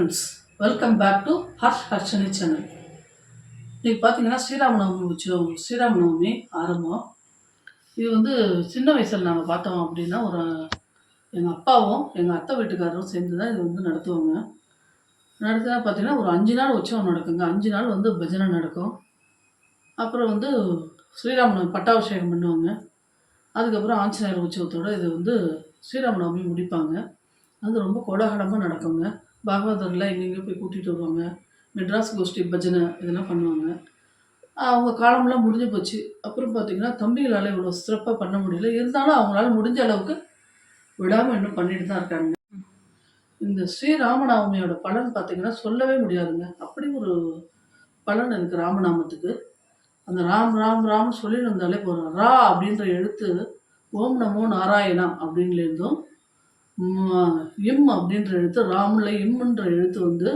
Friends welcome back to Harsh Harshini channel இன்னைக்கு பார்த்தீங்கன்னா ஸ்ரீராமநவமி உற்சவம் ஸ்ரீராமநவமி ஆரம்பம். இது வந்து சின்ன வயசில் நாங்கள் பார்த்தோம் அப்படின்னா ஒரு எங்கள் அப்பாவும் எங்கள் அத்தை வீட்டுக்காரரும் சேர்ந்து தான் இது வந்து நடத்துவாங்க. நடத்தினா பார்த்தீங்கன்னா ஒரு அஞ்சு நாள் உற்சவம் நடக்குங்க. அஞ்சு நாள் வந்து பஜனை நடக்கும். அப்புறம் வந்து ஸ்ரீராமநவமி பட்டாபிஷேகம் பண்ணுவாங்க. அதுக்கப்புறம் ஆஞ்சநேயர் உற்சவத்தோடு இது வந்து ஸ்ரீராமநவமி முடிப்பாங்க. அது ரொம்ப கோலாகலமாக நடக்குங்க. பாகவதர்லாம் எங்கெங்கே போய் கூட்டிகிட்டு வருவாங்க? மெட்ராஸ் கோஷ்டி பஜனை இதெல்லாம் பண்ணுவாங்க. அவங்க காலம்லாம் முடிஞ்சு போச்சு. அப்புறம் பார்த்திங்கன்னா தம்பிகளால் இவ்வளோ சிறப்பாக பண்ண முடியல. இருந்தாலும் அவங்களால முடிஞ்ச அளவுக்கு விடாமல் இன்னும் பண்ணிட்டு தான் இருக்காங்க. இந்த ஸ்ரீராமநவமியோட பலன் பார்த்திங்கன்னா சொல்லவே முடியாதுங்க. அப்படி ஒரு பலன் இருக்குது ராமநாமத்துக்கு. அந்த ராம் ராம் ராம் சொல்லி இருந்தாலே போகிறோம் ரா அப்படின்ற எழுத்து ஓம் நமோ நாராயணா அப்படின்லேருந்தும் இம் அப்படின்ற எழுத்து ராமில் இம்முன்ற எழுத்து வந்து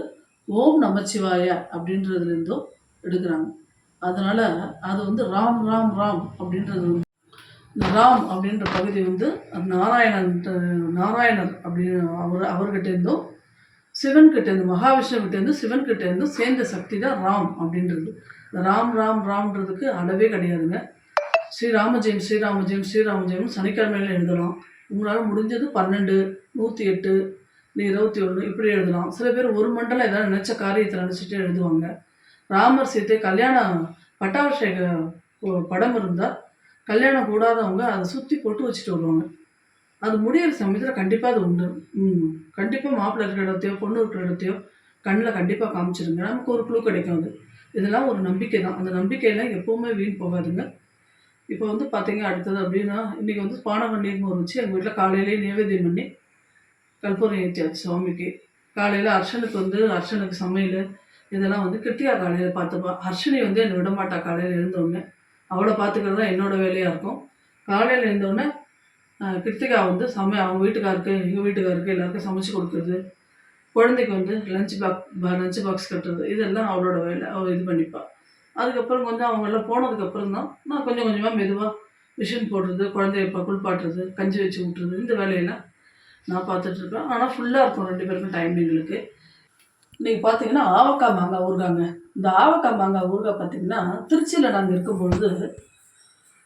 ஓம் நமச்சிவாய அப்படின்றதுலேருந்தும் எடுக்கிறாங்க. அதனால் அது வந்து ராம் ராம் ராம் அப்படின்றது வந்து இந்த ராம் அப்படின்ற பகுதி வந்து நாராயணன் நாராயணர் அப்படின்னு அவர் அவர்கிட்டேருந்தும் சிவன்கிட்டேருந்து மகாவிஷ்ணுக்கிட்டேருந்து சிவன்கிட்டேருந்து சேர்ந்த சக்தி தான் ராம் அப்படின்றது. ராம் ராம் ராம்ன்றதுக்கு அளவே கிடையாதுங்க. ஸ்ரீராமஜெயம் ஸ்ரீராமஜெயம் ஸ்ரீராமஜெயம் சனிக்கிழமையில் சனிக்கிழமையில எழுதலாம். உங்களால் முடிஞ்சது பன்னெண்டு நூற்றி எட்டு நீ இருபத்தி ஒன்று இப்படி எழுதலாம். சில பேர் ஒரு மண்டலம் ஏதாவது நினச்ச காரியத்தை நினச்சிட்டு எழுதுவாங்க. ராமர் சீத்தை கல்யாணம் பட்டாபிஷேக படம் இருந்தால் கல்யாணம் கூடாதவங்க அதை சுற்றி போட்டு வச்சுட்டு வருவாங்க. அது முடியிற சமயத்தில் கண்டிப்பாக அது உண்டு. கண்டிப்பாக மாப்பிள்ளை இருக்கிற இடத்தையோ பொண்ணு இருக்கிற இடத்தையோ கண்ணில் கண்டிப்பாக காமிச்சிருங்க. நமக்கு ஒரு குழு கிடைக்கும் அது. இதெல்லாம் ஒரு நம்பிக்கை தான் அந்த நம்பிக்கையெல்லாம் எப்போவுமே வீண் போகாதுங்க. இப்போ வந்து பார்த்தீங்க அடுத்தது அப்படின்னா இன்றைக்கி வந்து பானகம் ஒரு வச்சு எங்கள் வீட்டில் காலையிலேயே நைவேத்தியம் பண்ணி கற்பூரம் ஏற்றியாச்சு சுவாமிக்கு. காலையில் அர்ஷனுக்கு வந்து அர்ஷனுக்கு சமையல் இதெல்லாம் வந்து கிருத்திகா காலையில் பார்த்துப்பா ஹர்ஷினி வந்து என்னை விட மாட்டா காலையில் எழுந்தோடனே அவளை பார்த்துக்கிறது தான் என்னோட வேலையாக இருக்கும். காலையில் எழுந்தோடனே கிருத்திகா வந்து சமை அவங்க வீட்டுக்காருக்கு எங்கள் வீட்டுக்காருக்கு எல்லாருக்கும் சமைச்சு கொடுக்குறது. குழந்தைக்கு வந்து லஞ்ச் பாக் லஞ்ச் பாக்ஸ் கட்டுறது இதெல்லாம் அவளோட வேலை. அவள் இது பண்ணிப்பாள் அதுக்கப்புறம் கொஞ்சம் அவங்கெல்லாம் போனதுக்கப்புறம் தான் நான் கொஞ்சம் கொஞ்சமாக மெதுவாக மிஷின் போடுறது குழந்தைய இப்போ குளிப்பாட்டுறது கஞ்சி வச்சு விட்டுறது இந்த வேலையெல்லாம் நான் பார்த்துட்ருப்பேன் ஆனால் ஃபுல்லாக இருக்கும் ரெண்டு பேருக்கும் டைம் எங்களுக்கு. இன்றைக்கி பார்த்தீங்கன்னா ஆவக்காய் மாங்காய் ஊறுகாங்க. இந்த ஆவக்காய் மாங்காய் ஊறுகாய் பார்த்தீங்கன்னா திருச்சியில் நாங்கள் இருக்கும்பொழுது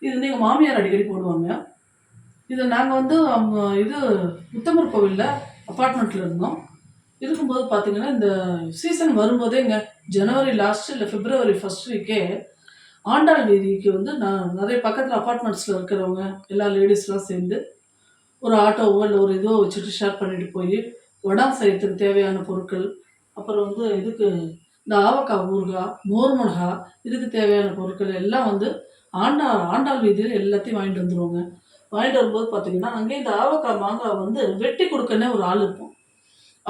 இது நீங்கள் மாமியார் அடிக்கடி போடுவாங்க. இது நாங்கள் வந்து இது உத்தமர் கோவிலில் அப்பார்ட்மெண்ட்டில் இருந்தோம். இருக்கும்போது பார்த்தீங்கன்னா இந்த சீசன் வரும்போதே இங்கே ஜனவரி லாஸ்ட் இல்லை பிப்ரவரி ஃபர்ஸ்ட் வீக்கே ஆண்டாள் வீதிக்கு வந்து நான் நிறைய பக்கத்தில் அப்பார்ட்மெண்ட்ஸில் இருக்கிறவங்க எல்லா லேடிஸ்லாம் சேர்ந்து ஒரு ஆட்டோவோ இல்லை ஒரு இதுவோ வச்சுட்டு ஷேர் பண்ணிட்டு போய் வடா செய்யறதுக்கு தேவையான பொருட்கள் அப்புறம் வந்து இதுக்கு இந்த ஆவக்காய் ஊறுகாய் மோர் மிளகா இதுக்கு தேவையான பொருட்கள் எல்லாம் வந்து ஆண்டா ஆண்டாள் வீதியில் எல்லாத்தையும் வாங்கிட்டு வந்துருவாங்க. வாங்கிட்டு வரும்போது பார்த்தீங்கன்னா அங்கே இந்த ஆவக்காய் மாங்காய் வந்து வெட்டி கொடுக்கனே ஒரு ஆள் இருப்போம்.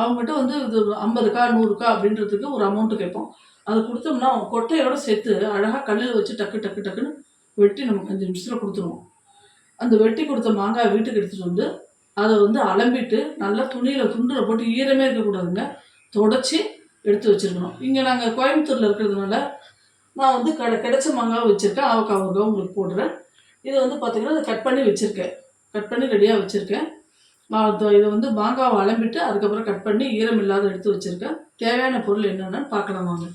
அவங்ககிட்ட வந்து இது ஐம்பதுக்கா நூறுக்கா அப்படின்றதுக்கு ஒரு அமௌண்ட்டு கேட்போம். அது கொடுத்தோம்னா அவங்க கொட்டையோட சேர்த்து அழகாக கல்லில் வச்சு டக்கு டக்கு டக்குன்னு வெட்டி நமக்கு அஞ்சு நிமிஷத்தில் கொடுத்துருவோம். அந்த வெட்டி கொடுத்த மாங்காய் வீட்டுக்கு எடுத்துகிட்டு வந்து அதை வந்து அலம்பிட்டு நல்லா துணியில் துண்டில் போட்டு ஈரமே இருக்கக்கூடாதுங்க. தொடச்சி எடுத்து வச்சுருக்கணும். இங்கே நாங்கள் கோயம்புத்தூரில் இருக்கிறதுனால நான் வந்து கடை கிடைச்ச மாங்காய் வச்சுருக்கேன். ஆவக்காய் ஊறுகாய் உங்களுக்கு போடுறேன். இதை வந்து பார்த்திங்கன்னா அதை கட் பண்ணி வச்சுருக்கேன். கட் பண்ணி ரெடியாக வச்சுருக்கேன். இதை வந்து மாங்காவை அலம்பிட்டு அதுக்கப்புறம் கட் பண்ணி ஈரம் இல்லாத எடுத்து வச்சுருக்கேன். தேவையான பொருள் என்னென்னு பார்க்கலாம் வாங்க.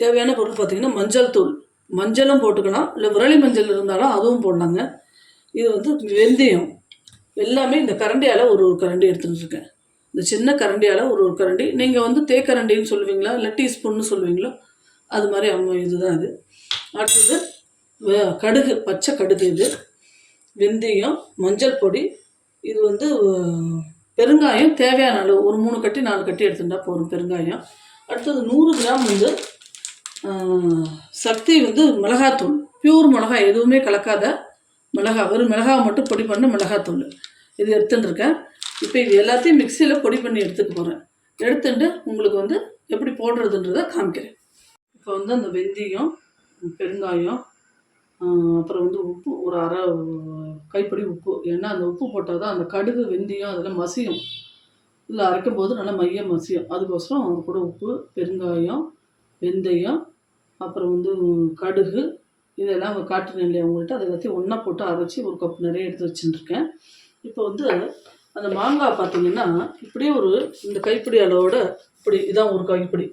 தேவையான பொருள் பார்த்திங்கன்னா மஞ்சள் தூள். மஞ்சளும் போட்டுக்கலாம். இல்லை விரலி மஞ்சள் இருந்தாலும் அதுவும் போடலாங்க. இது வந்து வெந்தயம். எல்லாமே இந்த கரண்டியால் ஒரு ஒரு கரண்டி எடுத்துகிட்டு இருக்கேன் இந்த சின்ன கரண்டியால் ஒரு ஒரு கரண்டி. நீங்கள் வந்து தேக்கரண்டின்னு சொல்லுவீங்களா? இல்லை டீஸ்பூன்னு சொல்லுவீங்களோ? அது மாதிரி அவங்க இதுதான் இது. அடுத்தது கடுகு பச்சை கடுகு இது. வெந்தயம் மஞ்சள் பொடி இது வந்து பெருங்காயம் தேவையான அளவு. ஒரு மூணு கட்டி நாலு கட்டி எடுத்துட்டா போதும் பெருங்காயம். அடுத்தது நூறு கிராம் வந்து சக்தி வந்து மிளகாத்தூள். பியூர் மிளகாய் எதுவுமே கலக்காத மிளகாய். வெறும் மிளகாவை மட்டும் பொடி பண்ண மிளகாத்தூள். இது எடுத்துட்டுருக்கேன் இப்போ இது எல்லாத்தையும் மிக்சியில் பொடி பண்ணி எடுத்துக்க போகிறேன் எடுத்துட்டு உங்களுக்கு வந்து எப்படி போடுறதுன்றதை காமிக்கிறேன். இப்போ வந்து அந்த வெந்தயம் பெருங்காயம் அப்புறம் வந்து உப்பு ஒரு அரை கைப்பிடி உப்பு. ஏன்னா அந்த உப்பு போட்டால் தான் அந்த கடுகு வெந்தயம் அதெல்லாம் மசியும். இல்லை அரைக்கும் போது நல்லா மையம் மசியும். அதுக்கோசரம் அவங்க கூட உப்பு பெருங்காயம் வெந்தயம் அப்புறம் வந்து கடுகு இதெல்லாம் காட்டுனேன் இல்லையா அவங்கள்ட்ட அதை எல்லாத்தையும் ஒன்றா போட்டு அரைச்சி ஒரு கப் நிறைய எடுத்து வச்சுட்டுருக்கேன் இப்போ வந்து அந்த மாங்காய் பார்த்தீங்கன்னா இப்படியே ஒரு இந்த கைப்பிடி அளவோட இப்படி இதான் ஒரு கைப்பிடி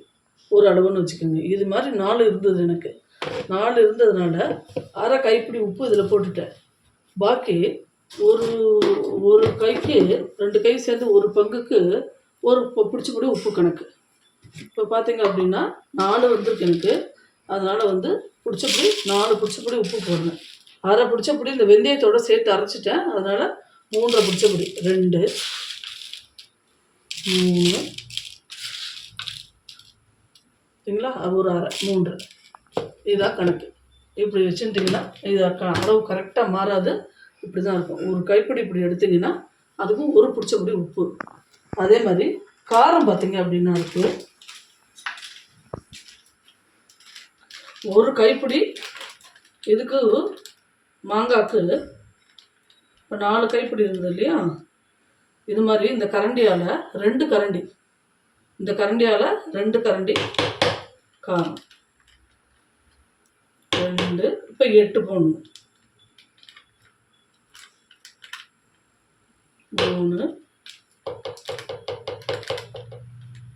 ஒரு அளவுன்னு வச்சுக்கோங்க. இது மாதிரி நாலு இருந்தது எனக்கு. நாலு இருந்ததுனால அரை கைப்பிடி உப்பு இதில் போட்டுட்டேன். பாக்கி ஒரு ஒரு கைக்கு ரெண்டு கை சேர்ந்து ஒரு பங்குக்கு ஒரு பிடிச்சபடி உப்பு கணக்கு. இப்போ பார்த்தீங்க அப்படின்னா நாலு வந்துருக்கு எனக்கு. அதனால் வந்து பிடிச்சபடி நாலு பிடிச்சபடி உப்பு போடுறேன் அரை பிடிச்சபடி இந்த வெந்தயத்தோடு சேர்த்து அரைச்சிட்டேன். அதனால் மூன்றரை பிடிச்சபடி ரெண்டு மூணு. சரிங்களா? ஒரு அரை மூன்று. இதுதான் கணக்கு. இப்படி வச்சுட்டிங்கன்னா இது க- அளவு கரெக்டாக மாறாது. இப்படி தான் இருக்கும். ஒரு கைப்பிடி இப்படி எடுத்தீங்கன்னா அதுக்கும் ஒரு பிடிச்சபடி உப்பு. அதே மாதிரி காரம் பார்த்தீங்க அப்படின்னா இருக்கு ஒரு கைப்பிடி இதுக்கு மாங்காய்க்கு இப்போ நாலு கைப்பிடி இருந்தது இல்லையா? இது மாதிரி இந்த கரண்டியால் ரெண்டு கரண்டி. இந்த கரண்டியால் ரெண்டு கரண்டி காரம். ரெண்டு இப்போ எட்டு போடணும். மூணு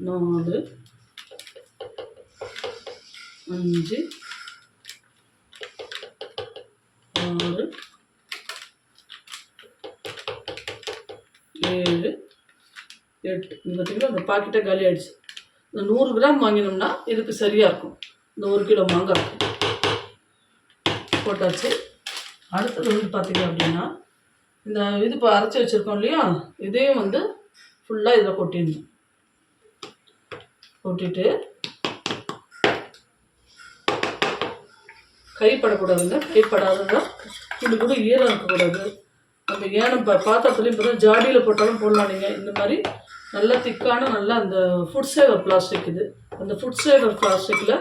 நாலு அஞ்சு ஆறு ஏழு எட்டு. இது பார்த்தீங்கன்னா அந்த பாக்கெட்டை காலி ஆயிடுச்சு இந்த நூறு கிராம் வாங்கினோம்னா இதுக்கு சரியாக இருக்கும். இந்த ஒரு கிலோ மாங்காய். போட்டாச்சு. அடுத்தது வந்து பார்த்திங்க அப்படின்னா இந்த இது இப்போ அரைச்சி வச்சுருக்கோம் இல்லையா? இதையும் வந்து ஃபுல்லாக இதில் கொட்டிடணும். கொட்டிட்டு கைப்படக்கூடாதுங்க. கைப்படாததான் இது கூட ஈரம் இருக்கக்கூடாது. அந்த ஏனம் பா பாத்திரத்துலையும் இப்போ தான் ஜாடியில் போட்டாலும் போடலாம் நீங்கள் இந்த மாதிரி நல்ல திக்கான நல்லா அந்த ஃபுட் சேவர் பிளாஸ்டிக் இது. அந்த ஃபுட் சேவர் பிளாஸ்டிக்கில்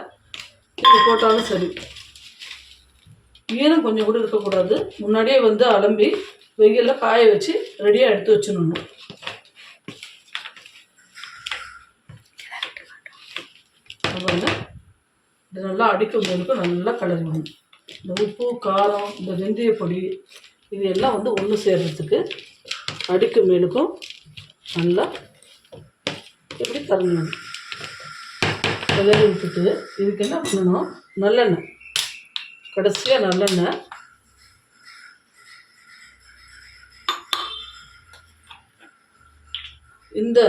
நீங்கள் போட்டாலும் சரி. ஈரம் கொஞ்சம் கூட இருக்கக்கூடாது முன்னாடியே வந்து அலம்பி வெயிலில் காய வச்சு ரெடியாக எடுத்து வச்சிடணும். பாருங்க. இது நல்லா அடிக்கும் போதுக்கு நல்லா கலரிடணும் இந்த உப்பு காரம் இந்த வெந்தய பொடி இது எல்லாம் வந்து ஒன்று சேர்கிறதுக்கு அடிக்கும் மேலுக்கும் நல்லா எப்படி கலங்கணும் கலரி விட்டுட்டு இதுக்கு என்ன பண்ணணும். நல்லெண்ணெய். கடைசியாக நல்லெண்ணெய். இந்த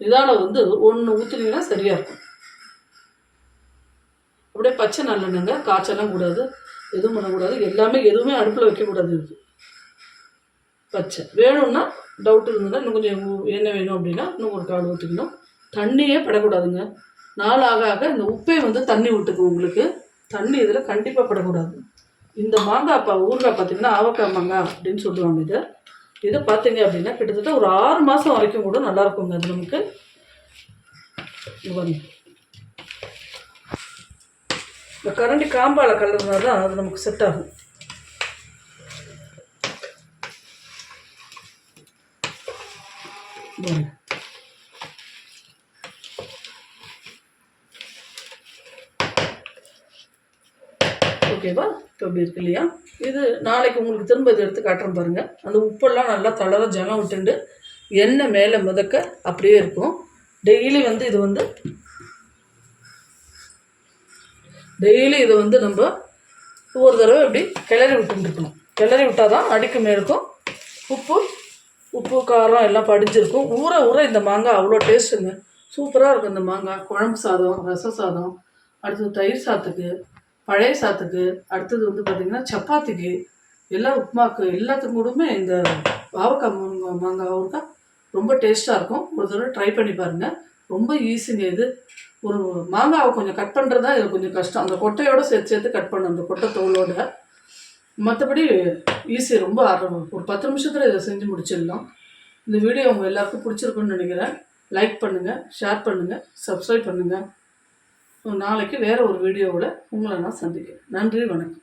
இதால் வந்து ஒன்று ஊற்றுனீங்கன்னா சரியாக இருக்கும். அப்படியே பச்சை நல்லெண்ணெங்க காய்ச்சலாம் கூடாது எதுவும் பண்ணக்கூடாது. எல்லாமே எதுவுமே அடுப்பில் வைக்கக்கூடாது இது பச்சை. வேணும்னா டவுட் இருந்ததுன்னா இன்னும் கொஞ்சம் என்ன வேணும் அப்படின்னா இன்னும் ஒரு கால் ஊற்றிக்கணும் தண்ணியே படக்கூடாதுங்க. நாள் ஆக ஆக இந்த உப்பே வந்து தண்ணி விட்டுக்கும் உங்களுக்கு. தண்ணி இதில் கண்டிப்பாக படக்கூடாது. இந்த மாங்காய் பா ஊறுகாய் பார்த்தீங்கன்னா ஆவக்காய் மாங்காய் அப்படின்னு சொல்லுவாங்க இதை. இதை பார்த்தீங்க அப்படின்னா கிட்டத்தட்ட ஒரு ஆறு மாதம் வரைக்கும் கூட நல்லா இருக்குங்க அது நமக்கு. இந்த கரண்டி காம்பால கலர்னா தான் அது நமக்கு செட் ஆகும். பாருங்க. ஓகேவா? இப்போ இப்படி இருக்கு இல்லையா? இது நாளைக்கு உங்களுக்கு திரும்ப இதை எடுத்து காட்டுறேன் பாருங்கள் அந்த உப்பெல்லாம் நல்லா தளர ஜலம் விட்டுண்டு எண்ணெய் மேலே மிதக்க அப்படியே இருக்கும். டெய்லி வந்து இது வந்து டெய்லி இதை வந்து நம்ம ஒரு தடவை இப்படி கிளறி விட்டுருக்கணும் கிளறி விட்டால் தான் அடிக்கு மேலுக்கும் உப்பு உப்பு காரம் எல்லாம் படிஞ்சிருக்கும். ஊற ஊற இந்த மாங்காய் அவ்வளோ டேஸ்ட்டுங்க சூப்பராக இருக்கும் இந்த மாங்காய். குழம்பு சாதம் ரச சாதம் அடுத்தது தயிர் சாத்துக்கு பழைய சாத்துக்கு அடுத்தது வந்து பார்த்திங்கன்னா சப்பாத்திக்கு எல்லா உப்புமாக்கு எல்லாத்துக்கும் கூடமே இந்த பாவக்காய் மாங்காய் ஊருக்கா ரொம்ப டேஸ்ட்டாக இருக்கும். ஒரு தடவை ட்ரை பண்ணி பாருங்கள் ரொம்ப ஈஸிங்க இது. ஒரு மாங்காவை கொஞ்சம் கட் பண்ணுறது தான் இது கொஞ்சம் கஷ்டம். அந்த கொட்டையோடு சேர்த்து சேர்த்து கட் பண்ணணும் அந்த கொட்டை தோலோட மற்றபடி ஈஸி ரொம்ப அரை ஒரு பத்து நிமிஷத்தில் இதை செஞ்சு முடிச்சிடலாம். இந்த வீடியோ உங்கள் எல்லாருக்கும் பிடிச்சிருக்குன்னு நினைக்கிறேன். லைக் பண்ணுங்கள் ஷேர் பண்ணுங்கள் சப்ஸ்கிரைப் பண்ணுங்கள் நாளைக்கு வேறு ஒரு வீடியோவில் உங்களை நான் சந்திக்கிறேன். நன்றி வணக்கம்.